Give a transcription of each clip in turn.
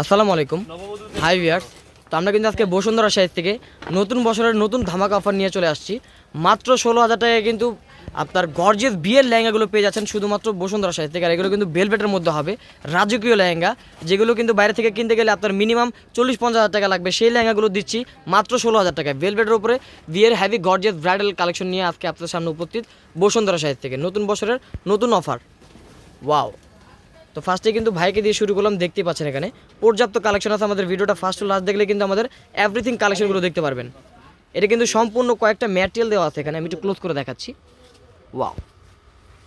আসসালামু আলাইকুম। High viewers তো আমরা কিন্তু আজকে বসুন্ধরা সাইজ থেকে নতুন বছরের নতুন ধামাকা অফার নিয়ে চলে আসছি। মাত্র ষোলো হাজার টাকায় কিন্তু আপনার গর্জেস বিয়ের লেহেঙ্গাগুলো পেয়ে যাচ্ছেন শুধুমাত্র বসুন্ধরা সাইজ থেকে। আর এগুলো কিন্তু বেলভেটের মধ্যে হবে, রাজকীয় লেহেঙ্গা, যেগুলো কিন্তু বাইরে থেকে কিনতে গেলে আপনার মিনিমাম চল্লিশ পঞ্চাশ হাজার টাকা লাগবে। সেই লেহেঙ্গাগুলো দিচ্ছি মাত্র ষোলো হাজার টাকায়। বেলভেটের উপরে বিয়ের হ্যাভি গর্জেস ব্রাইডাল কালেকশন নিয়ে আজকে আপনার সামনে উপস্থিত বসুন্ধরা সাইজ থেকে। নতুন বছরের নতুন অফার ওয়াও তো ফার্স্টে কিন্তু ভাইকে দিয়ে শুরু করলাম দেখতে পাচ্ছেন এখানে। পর্যাপ্ত কালেকশন আছে আমাদের ভিডিওটা ফার্স্ট লাস্ট দেখলে কিন্তু আমাদের এভরিথিং কালেকশনগুলো দেখতে পারবেন। এটা কিন্তু সম্পূর্ণ কয়েকটা ম্যাটেরিয়াল দেওয়া আছে এখানে, আমি একটু ক্লোজ করে দেখাচ্ছি। ওয়াও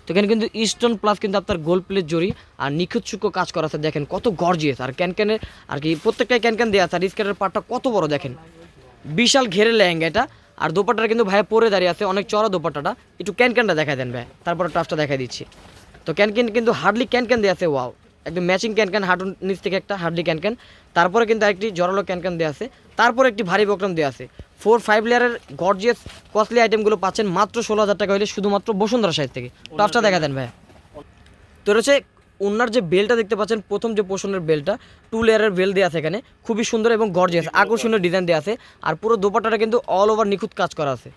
তো এখানে কিন্তু ইস্টন প্লাস কিন্তু আপনার গোল্ড প্লেট জড়ি আর নিখুঁত সূক্ষ্ম কাজ করা আছে, দেখেন কত গর্জিয়াস আর ক্যানক্যানের আর কি প্রত্যেকটাই ক্যানক্যান দেওয়া আছে, আর স্কার্টের পার্টটা কত বড়, দেখেন। বিশাল ঘেরে লেহেঙ্গা এটা। আর দোপাট্টাটা কিন্তু ভাইয়া পরে দাঁড়িয়ে আছে, অনেক চড়া দোপাট্টাটা। একটু ক্যানক্যানটা দেখা দেন ভাই, তারপরে টাফটা দেখা দিচ্ছি। তো ক্যানক্যান কিন্তু হার্ডলি ক্যানক্যান দেওয়া আছে ওয়াও। একদম ম্যাচিং ক্যানক্যান হাঁটুর নিচ থেকে একটা হার্ডলি ক্যানক্যান তারপরে কিন্তু আরেকটি জড়ালো ক্যানক্যান দেওয়া আছে। তারপরে একটি ভারী বক্রম দেওয়া আছে। ফোর ফাইভ লেয়ারের গর্জিয়াস কস্টলি আইটেমগুলো পাচ্ছেন মাত্র ষোলো হাজার টাকা হলে শুধুমাত্র বসুন্ধরা সাইড থেকে। টপটা দেখা দেন ভাই তো রয়েছে ওনার যে বেলটা দেখতে পাচ্ছেন প্রথম যে পোষণের বেলটা টু লেয়ারের বেল দেওয়া আছে এখানে। খুবই সুন্দর এবং গর্জিয়াস আকর্ষণীয় ডিজাইন দেওয়া আছে। আর পুরো দোপাট্টাটা কিন্তু অল ওভার নিখুঁত কাজ করা আছে।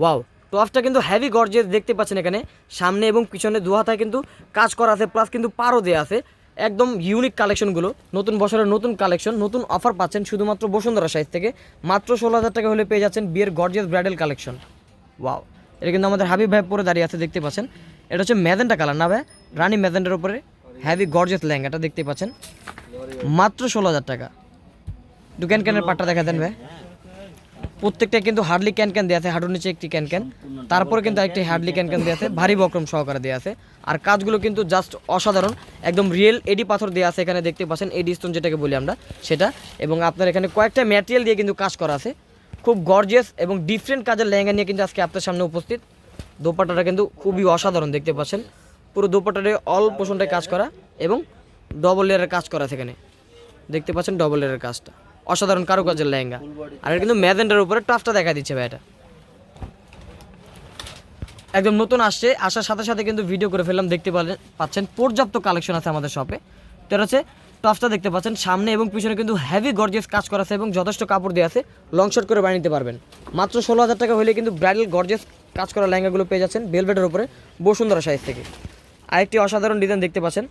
ওয়াও টপটা কিন্তু হেভি গর্জিয়াস দেখতে পাচ্ছেন এখানে। সামনে এবং পিছনে দু হাতায় কিন্তু কাজ করা আছে প্লাস কিন্তু পারও দেওয়া আছে। একদম ইউনিক কালেকশনগুলো নতুন বছরের নতুন কালেকশন নতুন অফার পাচ্ছেন শুধুমাত্র বসুন্ধরা সাইজ থেকে। মাত্র ষোলো হাজার টাকা হলে পেয়ে যাচ্ছেন বিয়ের গর্জিয়াস ব্রাইডাল কালেকশন ওয়াও এটা কিন্তু আমাদের হাবিব ভাই পরে দাঁড়িয়ে আছে, দেখতে পাচ্ছেন। এটা হচ্ছে ম্যাজেন্টা কালার না ভাই? রানী ম্যাজেন্টার উপরে হ্যাভি গর্জিয়াস লেহেঙ্গাটা দেখতে পাচ্ছেন। মাত্র ষোলো হাজার টাকা। একটু ক্যান ক্যানের পাটটা দেখা দেন ভাই? প্রত্যেকটা কিন্তু হার্ডলি ক্যান ক্যান দেওয়া আছে, হাঁটুর নিচে একটি ক্যান ক্যান। তারপরে কিন্তু আরেকটি হার্ডলি ক্যান ক্যান দেওয়া আছে, ভারী বক্রম সহকারে দেওয়া আছে। আর কাজগুলো কিন্তু জাস্ট অসাধারণ, একদম রিয়েল এডি পাথর দেওয়া আছে এখানে দেখতে পাচ্ছেন, এডি স্টোন যেটাকে বলি আমরা, সেটা। এবং আপনার এখানে কয়েকটা ম্যাটেরিয়াল দিয়ে কিন্তু কাজ করা আছে। খুব গর্জিয়াস এবং ডিফারেন্ট কাজের লেহেঙ্গা নিয়ে কিন্তু আজকে আপনার সামনে উপস্থিত। দোপাট্টাটা কিন্তু খুবই অসাধারণ দেখতে পাচ্ছেন। পুরো দোপাট্টারে অল পোষণটায় কাজ করা এবং ডবল লেয়ারের কাজ করা সেখানে দেখতে পাচ্ছেন ডবল লেয়ারের কাজটা। অসাধারণ কারুকাজের লেহেঙ্গা। আর এটা কিন্তু ম্যাজেন্ডার উপরে টাফটা দেখা দিচ্ছে ভাই এটা। একদম নতুন আসছে, আসার সাথে সাথে কিন্তু ভিডিও করে ফেললাম, দেখতে পাচ্ছেন, পর্যাপ্ত কালেকশন আছে আমাদের শপে তো এটা হচ্ছে টপসটা দেখতে পাচ্ছেন, সামনে এবং পিছনে কিন্তু হেভি গর্জিয়াস কাজ করা আছে এবং যথেষ্ট কাপড় দেওয়া আছে। লং শর্ট করে বানিয়ে নিতে পারবেন। মাত্র ষোলো হাজার টাকা হলে কিন্তু ব্রাইডাল গর্জিয়াস কাজ করা লেহেঙ্গাগুলো পেয়ে যাচ্ছেন বেলভেটের উপরে, বসুন্ধরা সাইজ থেকে। আরেকটি অসাধারণ ডিজাইন দেখতে পাচ্ছেন,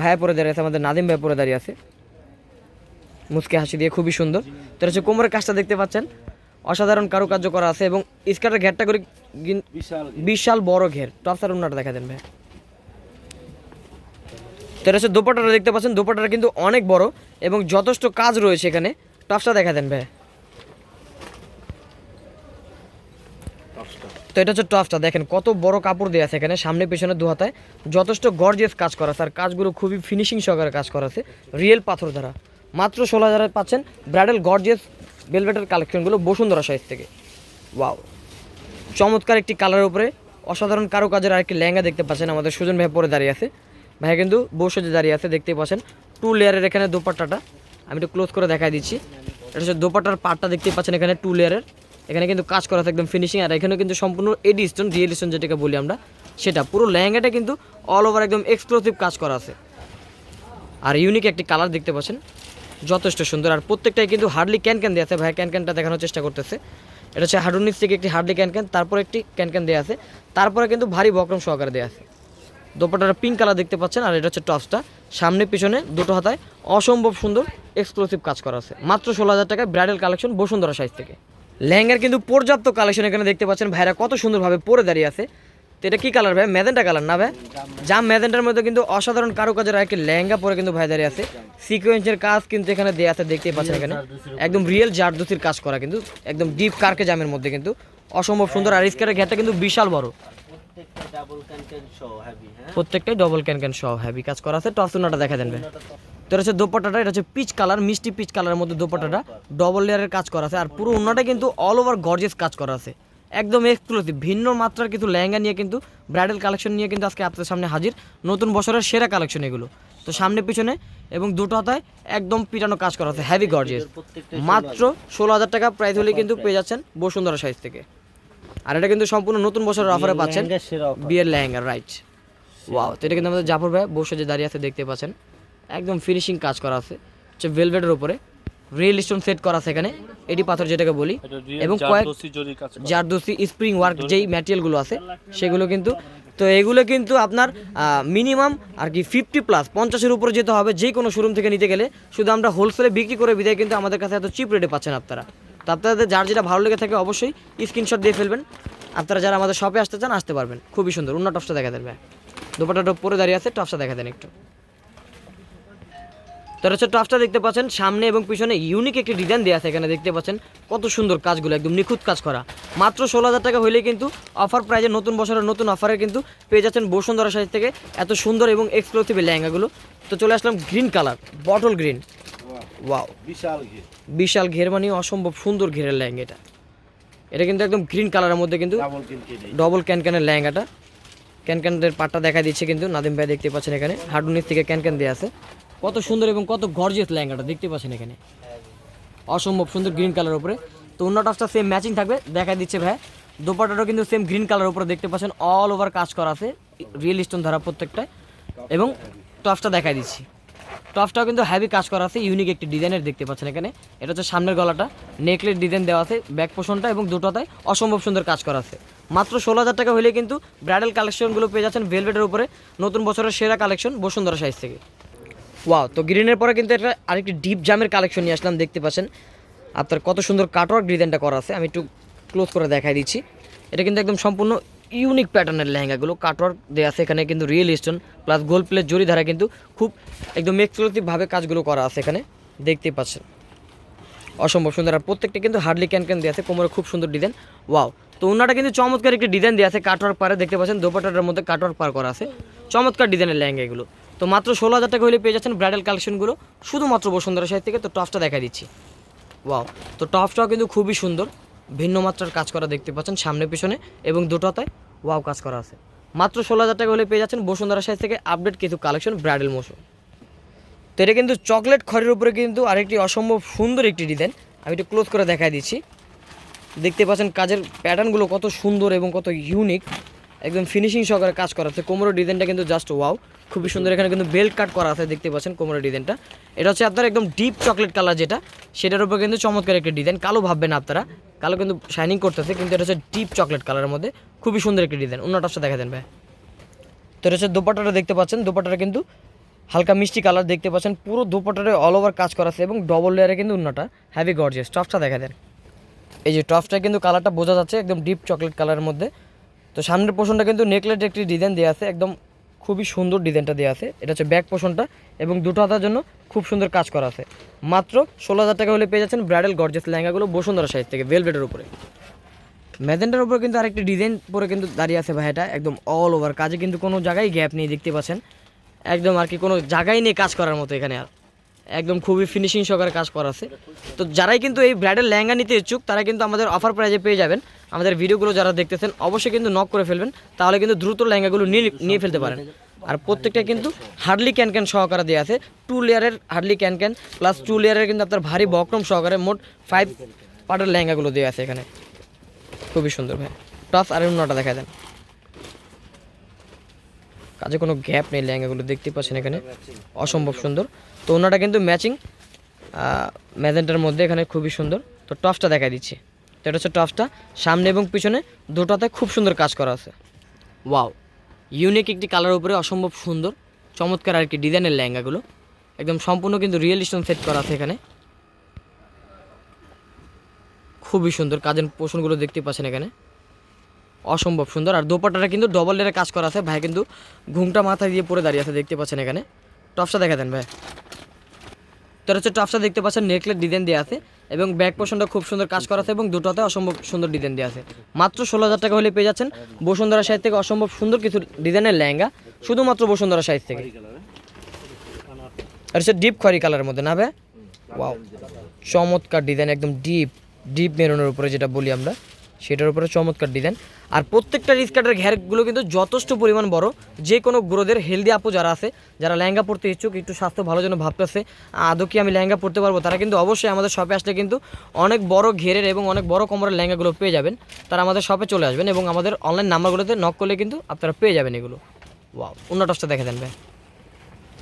ভাইয়া পরে দাঁড়িয়ে আছে, আমাদের নাদিম ভাই পরে দাঁড়িয়ে আছে। মুচকে হাসি দিয়ে খুবই সুন্দর। তো হচ্ছে কোমরের কাজটা দেখতে পাচ্ছেন। অসাধারণ কারুকার্য করা আছে এবং স্কার্টের ঘেরটা করে বিশাল বড় ঘের। টপসার উন্নাটা দেখা দেন ভাই। তো হচ্ছে দোপাটাটা দেখতে পাচ্ছেন। দোপাটাটা কিন্তু অনেক বড় এবং যথেষ্ট কাজ রয়েছে এখানে। টপসটা দেখা দেন ভাই। তো এটা হচ্ছে টপসটা দেখেন কত বড় কাপড় দেওয়া আছে এখানে সামনে পেছনে দু হাতায়। যথেষ্ট গর্জিয়াস কাজ করা আছে। আর কাজগুলো খুবই ফিনিশিং সহকারে কাজ করা আছে। রিয়েল পাথর দ্বারা। মাত্র ষোলো হাজারে পাচ্ছেন ব্রাইডাল গর্জিয়াস বেলভেটের কালেকশনগুলো বসুন্ধরা সাইজ থেকে। ওয়াও। চমৎকার একটি কালারের উপরে অসাধারণ কারুকাজের আরেকটি লেহেঙ্গা দেখতে পাচ্ছেন আমাদের সুজন ভাই পরে দাঁড়িয়ে আছে। ভাই কিন্তু বসে যে দাঁড়িয়ে আছে, দেখতেই পাচ্ছেন টু লেয়ারের এখানে দোপাট্টাটা। আমি একটু ক্লোজ করে দেখাই দিচ্ছি। এটা হচ্ছে দোপাট্টার পার্টটা দেখতেই পাচ্ছেন এখানে টু লেয়ারের। এখানে কিন্তু কাজ করা একদম ফিনিশিং আর এখানে কিন্তু সম্পূর্ণ এডি স্টোন রিয়েল স্টোন যেটাকে বলি আমরা, সেটা। পুরো লেহেঙ্গাটা কিন্তু অল ওভার একদম এক্সক্লুসিভ কাজ করা আছে। আর ইউনিক একটি কালার দেখতে পাচ্ছেন। যথেষ্ট সুন্দর। আর প্রত্যেকটাই কিন্তু হার্ডলি ক্যান ক্যান দেওয়া আছে। ভাই ক্যান ক্যানটা দেখানোর চেষ্টা করতেছে। এটা হচ্ছে হাডুর নিচ থেকে একটি হার্ডলি ক্যান ক্যান তারপরে একটি ক্যান ক্যান দেওয়া আছে। তারপরে কিন্তু ভারী বক্রম সহকারে দেওয়া আছে। দোপাটাটা পিঙ্ক কালার দেখতে পাচ্ছেন, আর এটা হচ্ছে টপসটা সামনে, পিছনে, দুটো হাতায় অসম্ভব সুন্দর এক্সক্লুসিভ কাজ করা আছে। মাত্র ষোলো হাজার টাকায় ব্রাইডাল কালেকশন বসুন্ধরা সাইজ থেকে। লেহেঙ্গার কিন্তু পর্যাপ্ত কালেকশন এখানে দেখতে পাচ্ছেন। ভাইরা কত সুন্দরভাবে পরে দাঁড়িয়ে আছে। তো এটা কি কালার ভাই? ম্যাজেন্টা কালার না ভাই? জাম ম্যাজেন্টার মধ্যে কিন্তু অসাধারণ কারুকাজের একটি লেহেঙ্গা পরে কিন্তু ভাই দাঁড়িয়ে আছে। সিকোয়েন্সের কাজ কিন্তু এখানে দেওয়া আছে, দেখতেই পাচ্ছেন এখানে। একদম রিয়েল জারদুতির কাজ করা কিন্তু, একদম ডিপ কার্কে জামের মধ্যে কিন্তু। অসম্ভব সুন্দর আর স্কারের ঘেরটা কিন্তু বিশাল বড়। প্রত্যেকটাই ডবল ক্যান ক্যান সহ হেভি কাজ করা আছে। টপসুনাটা দেখা দেন ভাই। তো হচ্ছে দোপাট্টাটা, এটা হচ্ছে পিচ কালার মিষ্টি পিচ কালারের মধ্যে দোপাট্টাটা। ডবল লেয়ারের কাজ করা আছে। আর পুরো অন্যটা কিন্তু অল ওভার গর্জেস কাজ করা আছে। একদম এক্সক্লুসিভ ভিন্ন মাত্রার কিন্তু লেহেঙ্গা নিয়ে কিন্তু ব্রাইডাল কালেকশন নিয়ে কিন্তু আজকে আপনাদের সামনে হাজির। নতুন বছরের সেরা কালেকশন এগুলো। তো সামনে পিছনে এবং দুটো হাতায় একদম পিটানো কাজ করা হচ্ছে হ্যাভি প্রত্যেকটা মাত্র ষোলো হাজার টাকা প্রাইস হলে কিন্তু পেয়ে যাচ্ছেন বসুন্ধরা সাইজ থেকে। আর এটা কিন্তু সম্পূর্ণ নতুন বছরের অফারে পাচ্ছেন। বিয়ের লেহেঙ্গা রাইট ওয়াও তো এটা কিন্তু আমাদের জাফর ভাই বসে যে দাঁড়িয়ে আছে দেখতে পাচ্ছেন। একদম ফিনিশিং কাজ করা আছে। হচ্ছে ভেলভেটের উপরে। রিয়েল স্টোন সেট করা আছে এখানে এটি পাথর যেটাকে বলি। এবং কয়েক জারদোসি স্প্রিং ওয়ার্ক যেই ম্যাটেরিয়ালগুলো আছে সেগুলো কিন্তু তো এগুলো কিন্তু আপনার মিনিমাম আর কি ফিফটি প্লাস পঞ্চাশের উপরে যেতে হবে যে কোনো শোরুম থেকে নিতে গেলে। শুধু আমরা হোলসেলে বিক্রি করে বিদায় কিন্তু আমাদের কাছে এত চিপ রেটে পাচ্ছেন আপনারা। তো আপনাদের যার যেটা ভালো লেগে থাকে অবশ্যই স্ক্রিনশট দিয়ে ফেলবেন। আপনারা যারা আমাদের শপে আসতে চান আসতে পারবেন। খুবই সুন্দর অন্য টপসটা দেখা দেবে দুপাটা টপ পরে দাঁড়িয়ে আছে টপসটা দেখা দেন একটু। তো হচ্ছে টপসটা দেখতে পাচ্ছেন সামনে এবং পিছনে ইউনিক একটি ডিজাইন দেওয়া আছে এখানে দেখতে পাচ্ছেন। কত সুন্দর কাজগুলো একদম নিখুঁত কাজ করা। মাত্র ষোলো হাজার টাকা হলে কিন্তু অফার প্রাইজে নতুন বছরের নতুন অফারে কিন্তু পেয়ে যাচ্ছেন বসুন্ধরা সাইজ থেকে এত সুন্দর এবং এক্সক্লুসিভ লেহেঙ্গাগুলো। তো চলে আসলাম green colour bottle green wow বিশাল ঘে বিশাল ঘের মানে অসম্ভব সুন্দর ঘেরের লেহেঙ্গা এটা। এটা কিন্তু একদম গ্রিন কালারের মধ্যে কিন্তু ডাবল ক্যানক্যানের লেহেঙ্গাটা। ক্যানক্যানের পাটটা দেখা দিচ্ছে কিন্তু নাদিম ভাই দেখতে পাচ্ছেন এখানে। হাডুনির থেকে ক্যানক্যান দেওয়া আছে। কত সুন্দর এবং কত গর্জিয়াস লেহেঙ্গাটা, দেখতে পাচ্ছেন এখানে। অসম্ভব সুন্দর গ্রিন কালার উপরে। তো অন্য টপসটা সেম ম্যাচিং থাকবে দেখা দিচ্ছে ভাই। দোপাটাটাও কিন্তু সেম গ্রিন কালার উপরে দেখতে পাচ্ছেন অল ওভার কাজ করা আছে রিয়েল স্টোন ধরা প্রত্যেকটা এবং টপসটা দেখা দিচ্ছি। টপসটাও কিন্তু হ্যাভি কাজ করা আছে ইউনিক একটি ডিজাইনের দেখতে পাচ্ছেন এখানে। এটা হচ্ছে সামনের গলাটা নেকলেস ডিজাইন দেওয়া আছে ব্যাক পোষণটা এবং দুটোটায় অসম্ভব সুন্দর কাজ করা আছে। মাত্র ষোলো হাজার টাকা হলে কিন্তু ব্রাইডাল কালেকশনগুলো পেয়ে যাচ্ছেন ভেলভেটের উপরে, নতুন বছরের সেরা কালেকশন বসুন্ধরা সাইজ থেকে। ওয়াও তো গ্রিনের পরে কিন্তু এটা আরেকটি ডিপ জামের কালেকশন নিয়ে আসলাম, দেখতে পাচ্ছেন। আপনার কত সুন্দর কাটওয়ার্ক ডিজাইনটা করা আছে, আমি একটু ক্লোজ করে দেখাই দিচ্ছি। এটা কিন্তু একদম সম্পূর্ণ ইউনিক প্যাটার্নের লেহেঙ্গাগুলো কাটওয়ার্ক দেওয়া আছে এখানে কিন্তু real stone plus gold plate জরি ধারা কিন্তু খুব একদম এক্সক্লুসিভভাবে কাজগুলো করা আছে এখানে দেখতে পাচ্ছেন। অসম্ভব সুন্দর, আর প্রত্যেকটা কিন্তু হার্ডলি ক্যান ক্যান দেওয়া আছে, কোমরে খুব সুন্দর ডিজাইন ওয়াও তো ওনাটা কিন্তু চমৎকার একটি ডিজাইন দেওয়া আছে কাটওয়ার্ক পারে দেখতে পাচ্ছেন দোপাটার মধ্যে কাটওয়ার্ক পার করা আছে। চমৎকার ডিজাইনের লেহেঙ্গা এগুলো তো মাত্র ষোলো হাজার টাকা হলে পেয়ে যাচ্ছেন ব্রাইডাল কালেকশনগুলো শুধুমাত্র বসুন্ধরা সাইড থেকে। তো টপসটা দেখা দিচ্ছি। ওয়াও তো টপসটাও কিন্তু খুবই সুন্দর। ভিন্ন মাত্রার কাজ করা দেখতে পাচ্ছেন সামনে পিছনে এবং দুটোতে ওয়াও কাজ করা আছে। মাত্র ষোলো হাজার টাকা হলে পেয়ে যাচ্ছেন বসুন্ধরা সাইজ থেকে আপডেট কিছু কালেকশন ব্রাইডাল মোশন তো এটা কিন্তু চকলেট খড়ের উপরে কিন্তু আরেকটি অসম্ভব সুন্দর একটি ডিজাইন আমি একটু ক্লোজ করে দেখাই দিচ্ছি। দেখতে পাচ্ছেন কাজের প্যাটার্নগুলো কত সুন্দর এবং কত ইউনিক একদম ফিনিশিং সহকারে কাজ করা আছে। কোমরের ডিজাইনটা কিন্তু জাস্ট ওয়াও খুবই সুন্দর, এখানে কিন্তু বেল্ট কাট করা আছে, দেখতে পাচ্ছেন কোমরের ডিজাইনটা। এটা হচ্ছে আপনার একদম ডিপ চকলেট কালার যেটা, সেটার উপর কিন্তু চমৎকার একটি ডিজাইন কালো ভাববেন আপনারা, কালো কিন্তু শাইনিং করতেছে, কিন্তু এটা হচ্ছে ডিপ চকলেট কালারের মধ্যে। খুবই সুন্দর একটি ডিজাইন অন্য টপসটা দেখা দেন ভাই। তো এটা হচ্ছে দোপাটাটা দেখতে পাচ্ছেন। দোপাটাটা কিন্তু হালকা মিষ্টি কালার দেখতে পাচ্ছেন। পুরো দোপাটারে অল ওভার কাজ করা আছে এবং ডবল লেয়ারে কিন্তু অন্যটা। হ্যাভি গর্জিয়াস টপসটা দেখা দেন। এই যে টপসটা কিন্তু কালারটা বোঝা যাচ্ছে একদম ডিপ চকলেট কালারের মধ্যে। তো সামনের পোষণটা কিন্তু নেকলেট একটি ডিজাইন দেওয়া আছে, একদম খুবই সুন্দর ডিজাইনটা দেওয়া আছে। এটা হচ্ছে ব্যাক পোষণটা এবং দুটো হাতার জন্য খুব সুন্দর কাজ করা আছে। মাত্র ষোলো হাজার টাকা হলে পেয়ে যাচ্ছেন ব্রাইডাল গর্জেস লেহেঙ্গাগুলো বসুন্ধরা সাইজ থেকে, ভেলভেটের উপরে। ম্যাজেন্টার উপর কিন্তু আরেকটি ডিজাইন পরে কিন্তু দাঁড়িয়ে আছে ভাইটা একদম অল ওভার কাজে কিন্তু কোনো জায়গায় গ্যাপ নেই, দেখতে পাচ্ছেন। একদম আর কি কোনো জায়গায় নেই কাজ করার মতো এখানে আর। একদম খুবই ফিনিশিং সহকারে কাজ করা আছে। তো যারাই কিন্তু এই ব্রাইডাল লেহেঙ্গা নিতে ইচ্ছুক, তারা কিন্তু আমাদের অফার প্রাইজে পেয়ে যাবেন। আমাদের ভিডিওগুলো যারা দেখতেছেন, অবশ্যই কিন্তু নক করে ফেলবেন, তাহলে কিন্তু দ্রুত লেহেঙ্গাগুলো নিয়ে নিয়ে ফেলতে পারেন। আর প্রত্যেকটা কিন্তু হার্ডলি ক্যান ক্যান সহকারে দেওয়া আছে। টু লেয়ারের hardly can can plus two লেয়ারের কিন্তু আপনার ভারী বক্রম সহকারে মোট ফাইভ পার্টের লেহেঙ্গাগুলো দেওয়া আছে এখানে। খুবই সুন্দর ভাই। টপস আর অন্যটা দেখা দেন। কাজে কোনো গ্যাপ নেই লেহেঙ্গাগুলো, দেখতে পাচ্ছেন এখানে। অসম্ভব সুন্দর। তো ওনাটা কিন্তু ম্যাচিং ম্যাজেন্টার মধ্যে এখানে খুবই সুন্দর। তো টপসটা দেখা দিচ্ছে। তো এটা হচ্ছে টপসটা সামনে এবং পিছনে দুটাতে খুব সুন্দর কাজ করা আছে। ওয়াও ইউনিক একটি কালার উপরে অসম্ভব সুন্দর, চমৎকার আর কি ডিজাইনের লেহেঙ্গাগুলো। একদম সম্পূর্ণ কিন্তু রিয়েল স্টোন সেট করা আছে এখানে। খুবই সুন্দর কাজের পোষণগুলো দেখতে পাচ্ছেন এখানে। অসম্ভব সুন্দর। আর দোপাটাটা কিন্তু ডবল লেয়ারে কাজ করা আছে। ভাই কিন্তু ঘুমটা মাথায় দিয়ে পরে দাঁড়িয়ে আছে, দেখতে পাচ্ছেন এখানে। টপসটা দেখা দেন ভাই। তো এটা হচ্ছে টপসটা দেখতে পাচ্ছেন নেকলেট ডিজাইন দেওয়া আছে এবং ব্যাক পোর্শনটা খুব সুন্দর কাজ করা আছে এবং দুটোতে অসম্ভব সুন্দর ডিজাইন দেওয়া আছে। মাত্র ষোলো হাজার টাকা হলে পেয়ে যাচ্ছেন বসুন্ধরা সাইজ থেকে অসম্ভব সুন্দর কিছু ডিজাইনের লেহেঙ্গা শুধুমাত্র বসুন্ধরা সাইজ থেকে। আর হচ্ছে ডিপ খয়রি কালারের মধ্যে না ভাই? ওয়াও চমৎকার ডিজাইন একদম ডিপ ডিপ মেরুনের উপরে যেটা বলি আমরা। সেটার উপরে চমৎকার ডিজাইন আর প্রত্যেকটা রিস্কার্টের ঘেরগুলো কিন্তু যথেষ্ট পরিমাণ বড়। যে কোনো গ্রোদের হেলদি আপু যারা আছে, যারা লেহেঙ্গা পড়তে ইচ্ছুক, একটু স্বাস্থ্য ভালো জন্য ভাবতেছে, আদৌ কি আমি লেহেঙ্গা পড়তে পারব? তারা কিন্তু অবশ্যই আমাদের শপে আসলে কিন্তু অনেক বড় ঘেরের এবং অনেক বড় কোমরের লেহেঙ্গাগুলো পেয়ে যাবেন। তারা আমাদের শপে চলে আসবেন এবং আমাদের অনলাইন নাম্বারগুলোতে নক করলে কিন্তু আপনারা পেয়ে যাবেন এগুলো। ওয়াও অন্য টসটা দেখে দেন ভাই।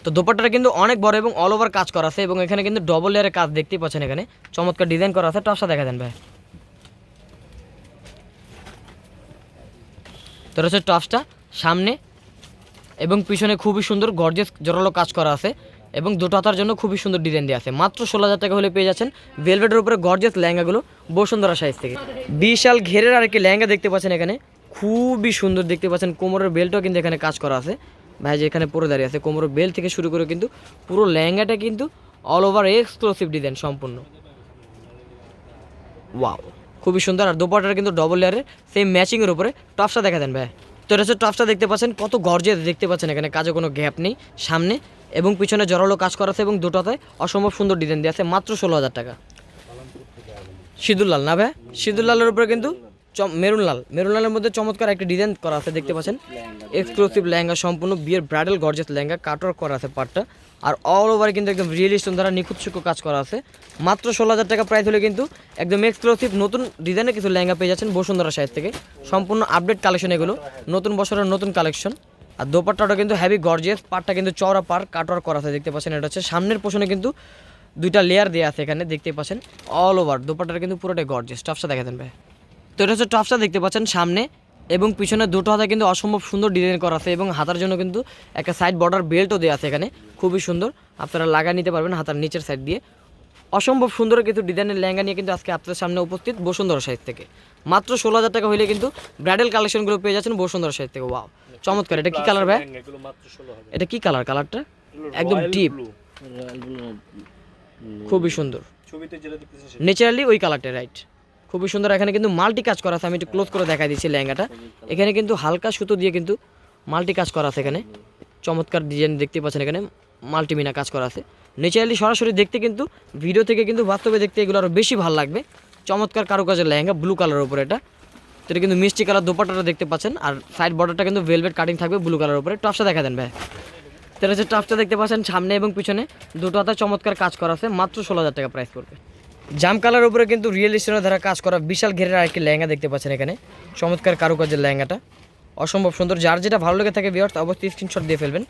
তো দোপাট্টাটা কিন্তু অনেক বড় এবং অল ওভার কাজ করা আছে এবং এখানে কিন্তু ডবল লেয়ারের কাজ দেখতেই পাচ্ছেন এখানে। চমৎকার ডিজাইন করা আছে টপসটা দেখা দেন ভাই। এটা হচ্ছে টপসটা, সামনে এবং পিছনে খুবই সুন্দর গর্জেস জোরালো কাজ করা আছে এবং দুটো হাতার জন্য খুবই সুন্দর ডিজাইন দেওয়া আছে। মাত্র ষোলো হাজার টাকা হলে পেয়ে যাচ্ছেন ভেলভেটের উপরে গর্জেস লেহেঙ্গাগুলো বসুন্ধরা সাইজ থেকে। বিশাল ঘেরের আরেকটি লেহেঙ্গা দেখতে পাচ্ছেন এখানে, খুবই সুন্দর দেখতে পাচ্ছেন। কোমরের বেল্টও কিন্তু এখানে কাজ করা আছে। ভাই, যে এখানে পরে দাঁড়িয়ে আছে, কোমরের বেল্ট থেকে শুরু করে কিন্তু পুরো লেহেঙ্গাটা কিন্তু অল ওভার এক্সক্লুসিভ ডিজাইন সম্পূর্ণ। ওয়াও খুবই সুন্দর। আর দোপাটার কিন্তু ডবল লেয়ারের সেম ম্যাচিংয়ের উপরে টপসটা দেখা দেন ভাই। তো এটা হচ্ছে টপসটা দেখতে পাচ্ছেন, কত গর্জে দেখতে পাচ্ছেন এখানে, কাজে কোনো গ্যাপ নেই, সামনে এবং পিছনে জড়ালো কাজ করা আছে এবং দুটোতে অসম্ভব সুন্দর ডিজাইন দেওয়া আছে, মাত্র ষোলো হাজার টাকা। সিদুল্লাল লাল না ভাই? সিদুল্লালের লালের উপরে কিন্তু মেরুন লাল মেরুন লালের মধ্যে চমৎকার একটা ডিজাইন করা আছে, দেখতে পাচ্ছেন? এক্সক্লুসিভ লেহেঙ্গা, সম্পূর্ণ বিয়ের ব্রাইডাল গর্জেস লেহেঙ্গা কাটওয়ার্ক করা আছে পার্টটা আর অল ওভার কিন্তু একদম রিয়েলিস্ট দ্বারা নিখুঁত সূক্ষ্ম কাজ করা আছে। মাত্র ষোলো হাজার টাকা প্রাইস হলে কিন্তু একদম এক্সক্লুসিভ নতুন ডিজাইনের কিছু লেহেঙ্গা পেয়ে যাচ্ছেন বসুন্ধরা সাইজ থেকে। সম্পূর্ণ আপডেট কালেকশন এগুলো, নতুন বছরের নতুন কালেকশন আর দোপাট্টাটা কিন্তু হেভি গর্জিয়াস পাটটা কিন্তু চওড়া পার কাটওয়ার্ক করা আছে, দেখতে পাচ্ছেন? এটা হচ্ছে সামনের পোষণে কিন্তু দুইটা লেয়ার দেওয়া আছে এখানে, দেখতে পাচ্ছেন? অল ওভার দোপাট্টাটা কিন্তু পুরোটাই গর্জিয়াস টপসটা দেখা দেন ভাই। তো এটা হচ্ছে টপসটা দেখতে পাচ্ছেন সামনে এবং পিছনে দুটো হাতে কিন্তু অসম্ভব সুন্দর ডিজাইন করা আছে এবং হাতার জন্য কিন্তু একটা সাইড বর্ডার বেল্টও দেওয়া আছে এখানে। খুবই সুন্দর। আপনারা লাগা নিতে পারবেন হাতার নিচের সাইড দিয়ে। অসম্ভব সুন্দর কিন্তু ডিজাইনের লেহেঙ্গা নিয়ে কিন্তু আজকে আপনাদের সামনে উপস্থিত বসুন্ধরা সাইজ থেকে। মাত্র ষোলো হাজার টাকা হলে কিন্তু ব্রাইডাল কালেকশনগুলো পেয়ে যাচ্ছেন বসুন্ধরা সাইজ থেকে। ওয়াও চমৎকার! এটা কি কালার ভাই? এটা কি কালার কালারটা একদম ডিপ খুবই সুন্দর। ছবিতে যেটা দেখতেছেন ন্যাচারালি ওই কালারটা রাইট খুবই সুন্দর। এখানে কিন্তু মাল্টি কাজ করা আছে। আমি একটু ক্লোজ করে দেখাই দিচ্ছি লেহেঙ্গাটা। এখানে কিন্তু হালকা সুতো দিয়ে কিন্তু মাল্টি কাজ করা আছে এখানে। চমৎকার ডিজাইন দেখতে পাচ্ছেন এখানে। মাল্টিমিনা কাজ করা আছে। ন্যাচারালি সরাসরি দেখতে কিন্তু ভিডিও থেকে কিন্তু, বাস্তবে দেখতে এগুলো আরও বেশি ভালো লাগবে। চমৎকার কারুকাজের লেহেঙ্গা ব্লু কালারের উপরে এটা। এটা কিন্তু মিষ্টি কালার দোপাটাটা দেখতে পাচ্ছেন। আর সাইড বর্ডারটা কিন্তু ভেলভেট কাটিং থাকবে ব্লু কালারের উপরে। টপসটা দেখা দেন ভাই। তো এটা হচ্ছে টপসটা দেখতে পাচ্ছেন সামনে এবং পিছনে। দুটো হাতে চমৎকার কাজ করা আছে। মাত্র ষোলো হাজার টাকা প্রাইস পড়বে। জাম কালার উপরে কিন্তু রিয়েল স্টোনের দ্বারা কাজ করা বিশাল ঘেরের আরেকটি লেহেঙ্গা দেখতে পাচ্ছেন এখানে। চমৎকার কারুকাজের লেহেঙ্গাটা। অসম্ভব সুন্দর। যার যেটা ভালো লেগে থাকে বিয়ার্স অবশ্যই স্ক্রিনশট দিয়ে ফেলবেন।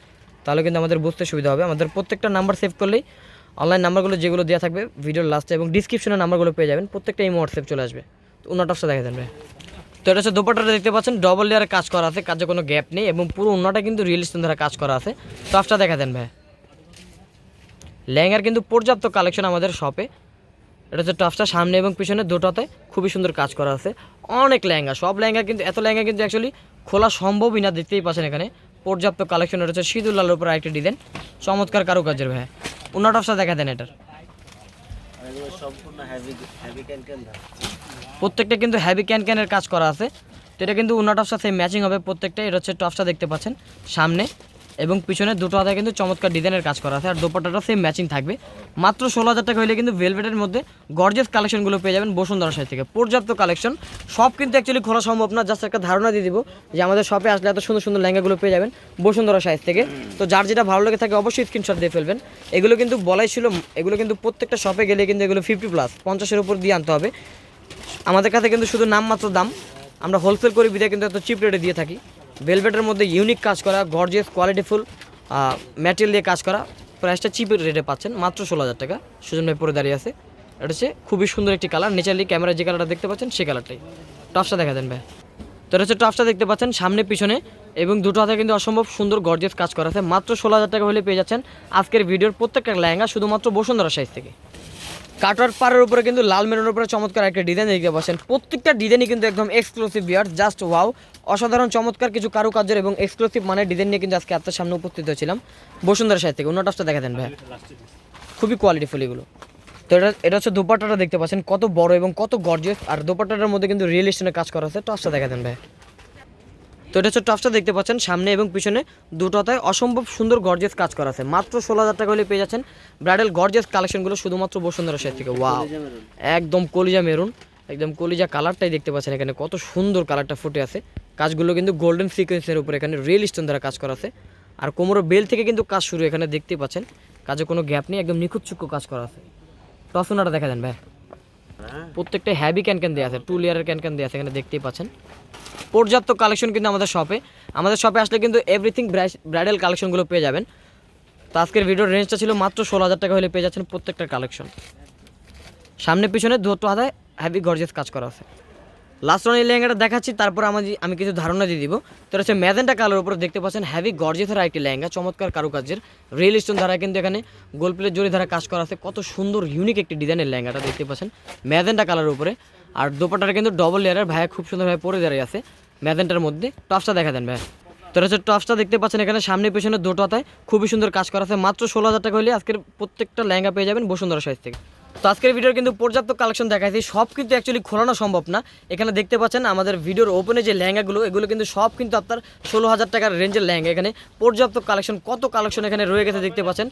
তাহলে কিন্তু আমাদের বুঝতে সুবিধা হবে। আমাদের প্রত্যেকটা নাম্বার সেভ করলেই অনলাইন নাম্বারগুলো যেগুলো দেওয়া থাকবে ভিডিওর লাস্টে এবং ডিসক্রিপশনে নাম্বারগুলো পেয়ে যাবেন। প্রত্যেকটা এই হোয়াটসঅ্যাপ চলে আসবে। তো উন্নটসটা দেখা দেন তো এটা হচ্ছে দোপাটাটা দেখতে পাচ্ছেন। ডবল লেয়ারে কাজ করা আছে, কাজে কোনো গ্যাপ নেই এবং পুরো অন্যটা কিন্তু রিয়েল স্টোন দ্বারা কাজ করা আছে। টপসটা দেখা দেন ভাই। লেহেঙ্গার কিন্তু পর্যাপ্ত কালেকশন আমাদের শপে এটা হচ্ছে টপসটা সামনে এবং পিছনে দুটোতে খুবই সুন্দর কাজ করা আছে। অনেক লেহেঙ্গা, সব লেহেঙ্গা কিন্তু, এত লেহেঙ্গা কিন্তু অ্যাকচুয়ালি খোলা সম্ভবই না, দেখতেই পাচ্ছেন এখানে। পর্যাপ্ত কালেকশন এটা হচ্ছে সিঁদুর লালের উপর আরেকটি ডিজাইন চমৎকার কারুকাজের ভাই। অন্য টপসটা দেখা দেন এটার। প্রত্যেকটা কিন্তু হ্যাভি ক্যান ক্যানের কাজ করা আছে। তো এটা কিন্তু উন্না টপসটা সেম ম্যাচিং হবে প্রত্যেকটা এটা হচ্ছে টপসটা দেখতে পাচ্ছেন। সামনে এবং পিছনে দুটো হাতে কিন্তু চমৎকার ডিজাইনের কাজ করা আছে আর দোপাট্টাটা সেম ম্যাচিং থাকবে। মাত্র ষোলো হাজার টাকা হলে কিন্তু ভেলভেটের মধ্যে গর্জেস কালেকশনগুলো পেয়ে যাবেন বসুন্ধরা সাইজ থেকে। পর্যাপ্ত কালেকশন সব কিন্তু অ্যাকচুয়ালি খোলা সম্ভব না জাস্ট একটা ধারণা দিয়ে দিব যে আমাদের শপে আসলে এত সুন্দর সুন্দর লেহেঙ্গাগুলো পেয়ে যাবেন বসুন্ধরা সাইজ থেকে। তো যার যেটা ভালো লেগে থাকে অবশ্যই স্ক্রিনশট দিয়ে ফেলবেন। এগুলো কিন্তু বলাই ছিল, এগুলো কিন্তু প্রত্যেকটা শপে গেলে কিন্তু এগুলো ফিফটি প্লাস পঞ্চাশের উপর দিয়ে আনতে হবে। আমাদের কাছে কিন্তু শুধু নামমাত্র দাম। আমরা হোলসেল করি, বিদায় কিন্তু এত চিপ রেটে দিয়ে থাকি। ভেলভেটের মধ্যে ইউনিক কাজ করা গর্জিয়াস কোয়ালিটিফুল ম্যাটেরিয়াল দিয়ে কাজ করা। প্রাইসটা চিপ রেটে পাচ্ছেন, মাত্র ষোলো হাজার টাকা। সুজন ভাই পরে দাঁড়িয়ে আছে। এটা হচ্ছে খুবই সুন্দর একটি কালার নেচারলি ক্যামেরা যে কালারটা দেখতে পাচ্ছেন, সেই কালারটাই টপসটা দেখা দেন ভাই। তো এটা হচ্ছে টপসটা দেখতে পাচ্ছেন, সামনে, পিছনে। এবং দুটো হাতে কিন্তু অসম্ভব সুন্দর গর্জিয়াস কাজ করা আছে। মাত্র ষোলো হাজার টাকা হলে পেয়ে যাচ্ছেন আজকের ভিডিওর প্রত্যেকটা লেহেঙ্গা, শুধুমাত্র বসুন্ধরা সাইজ থেকে। কাটার পাড়ের উপরে কিন্তু লাল মেরুনের উপরে চমৎকার একটা ডিজাইন দেখতে পাচ্ছেন। প্রত্যেকটা ডিজাইনই কিন্তু একদম এক্সক্লুসিভ বিয়ার জাস্ট ওয়াও অসাধারণ, চমৎকার কিছু কারুকার্যের এবং এক্সক্লুসিভ মানে ডিজাইন নিয়ে কিন্তু আজকে আপনার সামনে উপস্থিত হয়েছিলাম। বসুন্ধরা সাইড থেকে, অন্য টপসটা দেখা দেন ভাই খুবই কোয়ালিটিফুল এগুলো। তো এটা এটা হচ্ছে দোপাট্টাটা দেখতে পাচ্ছেন, কত বড় এবং কত গর্জিয়াস আর দোপাট্টাটার মধ্যে কিন্তু রিয়েল কাজ করা আছে। টপসটা দেখা দেন ভাই তো এটা হচ্ছে টপসটা দেখতে পাচ্ছেন সামনে এবং পিছনে দুটোতে অসম্ভব সুন্দর গর্জিয়াস কাজ করা আছে। মাত্র ষোলো হাজার টাকা হলে পেয়ে যাচ্ছেন ব্রাইডাল গর্জিয়াস কালেকশনগুলো শুধুমাত্র বসুন্ধরা সাইড থেকে। ওয়াও একদম কলিজা মেরুন একদম কলিজা কালারটাই দেখতে পাচ্ছেন এখানে কত সুন্দর কালারটা ফুটে আছে। কাজগুলো কিন্তু গোল্ডেন সিকোয়েন্সের উপরে এখানে রিয়েল স্টোন দ্বারা কাজ করা আছে। আর কোমরের বেল থেকে কিন্তু কাজ শুরু এখানে দেখতে পাচ্ছেন কাজে কোনো গ্যাপ নেই একদম নিখুঁত চুক্কু কাজ করা আছে। টসোনাটা দেখা দেন ভাই। প্রত্যেকটা হ্যাভি ক্যান ক্যান দেওয়া আছে টু লেয়ারের ক্যান ক্যান দেওয়া আছে এখানে দেখতেই পাচ্ছেন। পর্যাপ্ত কালেকশন কিন্তু আমাদের শপে আমাদের শপে আসলে কিন্তু এভরিথিং ব্রাইডাল কালেকশনগুলো পেয়ে যাবেন। তো আজকের ভিডিওর রেঞ্জটা ছিল মাত্র ষোলো হাজার টাকা হলে পেয়ে যাচ্ছেন প্রত্যেকটা কালেকশন সামনে পিছনে দুটো হাতায় হ্যাভি গর্জেস কাজ করা আছে। লাস্ট রান এই লেহেঙ্গাটা দেখাচ্ছি, তারপর আমি আমি কিছু ধারণা দিয়ে দিব। তো হচ্ছে ম্যাজেন্টা কালার উপরে দেখতে পাচ্ছেন হ্যাভি গর্জেসের একটি লেহেঙ্গা, চমৎকার কারুকার্যের। রিয়েল স্টোন ধারা কিন্তু এখানে গোল প্লেট জড়ি ধারা কাজ করা আছে। কত সুন্দর ইউনিক একটি ডিজাইনের লেহেঙ্গাটা দেখতে পাচ্ছেন ম্যাজেন্টা কালারের উপরে। আর দোপাটাটা কিন্তু ডবল লেয়ারের ভাইয়া খুব সুন্দরভাবে পরে দাঁড়িয়ে আছে ম্যাজেন্টার মধ্যে। টপসটা দেখা দেন ভাইয়া। তো হচ্ছে টপসটা দেখতে পাচ্ছেন এখানে, সামনে পেছনে দুটো দুটোতায় খুবই সুন্দর কাজ করা আছে। মাত্র ষোলো হাজার টাকা হলে আজকের প্রত্যেকটা লেহেঙ্গা পেয়ে যাবেন বসুন্ধরা সাইজ থেকে। তো আজকের ভিডিওর কিন্তু পর্যাপ্ত কালেকশন দেখাইছি। সব কিন্তু অ্যাকচুয়ালি খোলানো সম্ভব না। এখানে দেখতে পাচ্ছেন আমাদের ভিডিওর ওপেনে যে লেহেঙ্গাগুলো, এগুলো কিন্তু সব কিন্তু আপনার ষোলো হাজার টাকার রেঞ্জের লেহেঙ্গা। এখানে পর্যাপ্ত কালেকশন কত কালেকশন এখানে রয়ে গেছে দেখতে পাচ্ছেন।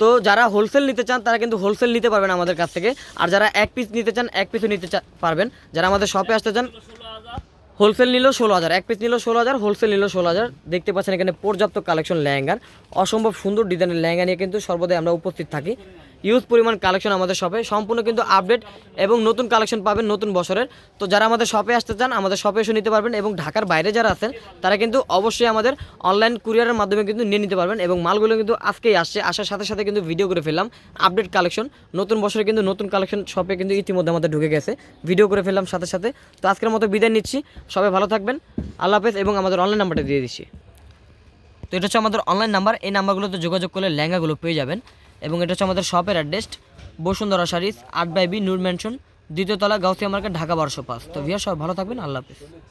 তো যারা হোলসেল নিতে চান, তারা কিন্তু হোলসেল নিতে পারবেন আমাদের কাছ থেকে। আর যারা এক পিস নিতে চান, এক পিসও নিতে পারবেন। যারা আমাদের শপে আসতে চান হোলসেল নিলেও ষোলো হাজার, এক পিস নিলেও ষোলো হাজার হোলসেল নিলেও ষোলো হাজার। দেখতে পাচ্ছেন এখানে পর্যাপ্ত কালেকশন লেহেঙ্গার। অসম্ভব সুন্দর ডিজাইনের লেহেঙ্গা নিয়ে কিন্তু সর্বদাই আমরা উপস্থিত থাকি। ইউজ পরিমাণ কালেকশন আমাদের শপে। সম্পূর্ণ কিন্তু আপডেট এবং নতুন কালেকশন পাবেন নতুন বছরের। তো যারা আমাদের শপে আসতে চান, আমাদের শপে এসে নিতে পারবেন এবং ঢাকার বাইরে যারা আছেন, তারা কিন্তু অবশ্যই আমাদের অনলাইন কুরিয়ারের মাধ্যমে কিন্তু নিয়ে নিতে পারবেন এবং মালগুলো কিন্তু আজকেই আসছে। আসার সাথে সাথে কিন্তু ভিডিও করে ফেললাম। আপডেট কালেকশন, নতুন বছরে কিন্তু নতুন কালেকশন শপে কিন্তু ইতিমধ্যে আমাদের ঢুকে গেছে। ভিডিও করে ফেললাম সাথে সাথে। তো আজকের মতো বিদায় নিচ্ছি। সবাই ভালো থাকবেন। আল্লাহ হাফেজ এবং আমাদের অনলাইন নাম্বারটা দিয়ে দিচ্ছি। তো এটা হচ্ছে আমাদের অনলাইন নাম্বার এই নাম্বারগুলোতে যোগাযোগ করলে লেহেঙ্গাগুলো পেয়ে যাবেন। এবং এটা হচ্ছে আমাদের শপের অ্যাড্রেস বসুন্ধরা শাড়িস আট বাই বি, নূর ম্যানশন দ্বিতীয় তলা, গাউসিয়া মার্কেট, ঢাকা বারোশো পাঁচ। তো ভিয়া সব ভালো থাকবেন, আল্লাহ হাফেজ।